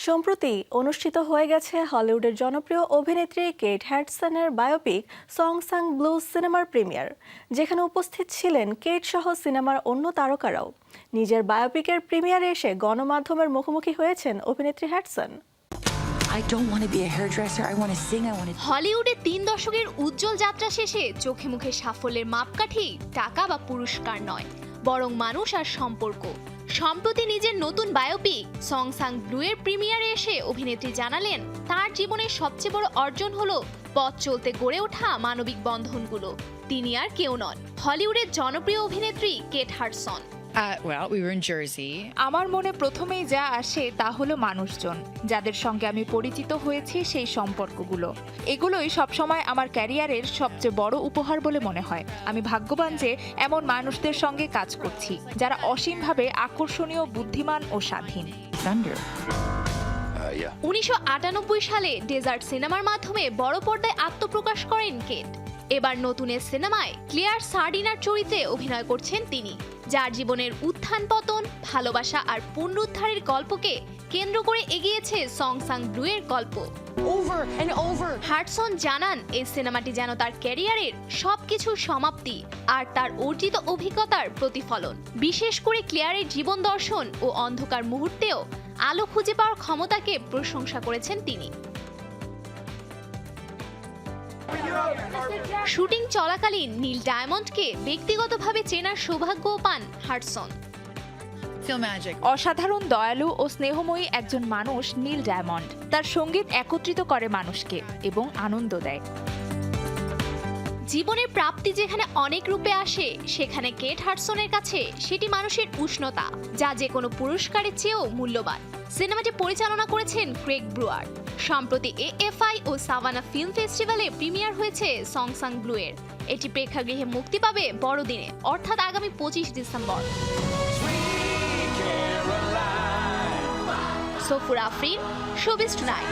সম্প্রতি অনুষ্ঠিত হয়ে গেছে হলিউডের জনপ্রিয় অভিনেত্রী কেট হ্যাডসনের বায়োপিক সং সাং ব্লুজ সিনেমার প্রিমিয়ার যেখানে উপস্থিত ছিলেন কেট সহ সিনেমার অন্য তারকারাও নিজের বায়োপিকের প্রিমিয়ারে এসে গণমাধ্যমের মুখোমুখি হয়েছেন অভিনেত্রী হ্যাডসন I don't want to be a hairdresser. I want to sing. I want to. হলিউডে তিন দশকের উজ্জ্বল যাত্রা শেষে চোখে মুখে সাফল্যের মাপকাঠি টাকা বা পুরস্কার নয় বরং মানুষ আর সম্পর্ক সম্প্রতি নিজের নতুন বায়োপিক, সং সাং ব্লুয়ের প্রিমিয়ারে এসে অভিনেত্রী জানালেন, তার জীবনের সবচেয়ে বড় অর্জন হলো পথ চলতে গড়ে ওঠা মানবিক বন্ধনগুলো। তিনি আর কেউ নন। হলিউডের জনপ্রিয় অভিনেত্রী Kate Hudson Uh, well, we were in Jersey. আমার মনে প্রথমেই যা আসে তা হলো মানুষজন যাদের সঙ্গে আমি পরিচিত হয়েছি সেই সম্পর্কগুলো। এগুলোই সবসময় আমার ক্যারিয়ারের সবচেয়ে বড় উপহার বলে মনে হয়। আমি ভাগ্যবান যে এমন মানুষদের সঙ্গে কাজ করছি যারা অসীমভাবে আকর্ষণীয় বুদ্ধিমান ও স্বাধীন। Thunder. উনিশশো সালে ডেজার্ট সিনেমার মাধ্যমে বড় পর্দায় আত্মপ্রকাশ করেন কেট। এবার নতুন এ সিনেমায় ক্লিয়ার সার্ডিনার চরিত্রে অভিনয় করছেন তিনি। যার জীবনের উত্থান পতন ভালোবাসা আর পুনরুদ্ধারের গল্পকে কেন্দ্র করে এগিয়েছে সং সাং ব্লুয়ের গল্প। হার্টসন জানান এই সিনেমাটি যেন তার ক্যারিয়ারের সবকিছুর সমাপ্তি আর তার অর্জিত অভিজ্ঞতার প্রতিফলন। বিশেষ করে ক্লিয়ারের জীবন দর্শন ও অন্ধকার মুহূর্তেও আলো খুঁজে পাওয়ার ক্ষমতাকে প্রশংসা করেছেন তিনি। শুটিং চলাকালীন নীল ডায়মন্ডকে ব্যক্তিগতভাবে চেনার সৌভাগ্য পান হার্টসন। অসাধারণ দয়ালু ও স্নেহময়ী একজন মানুষ নীল ডায়মন্ড। তার সংগীত একত্রিত করে মানুষকে এবং আনন্দ দেয়। জীবনের প্রাপ্তি যেখানে অনেক রূপে আসে, সেখানে কেট হার্টসনের কাছে সেটি মানুষের উষ্ণতা, যা যে কোনো পুরস্কারের চেয়েও মূল্যবান। সিনেমাটি পরিচালনা করেছেন ক্রেগ ব্রুয়ার। সম্প্রতি এএফআই ও সাভানা ফিল্ম ফেস্টিভ্যালে প্রিমিয়ার হয়েছে সং সাং ব্লু এর। এটি প্রেক্ষাগৃহে মুক্তি পাবে বড়দিনে, অর্থাৎ আগামী পঁচিশ December. Safur Afrin showbiz tonight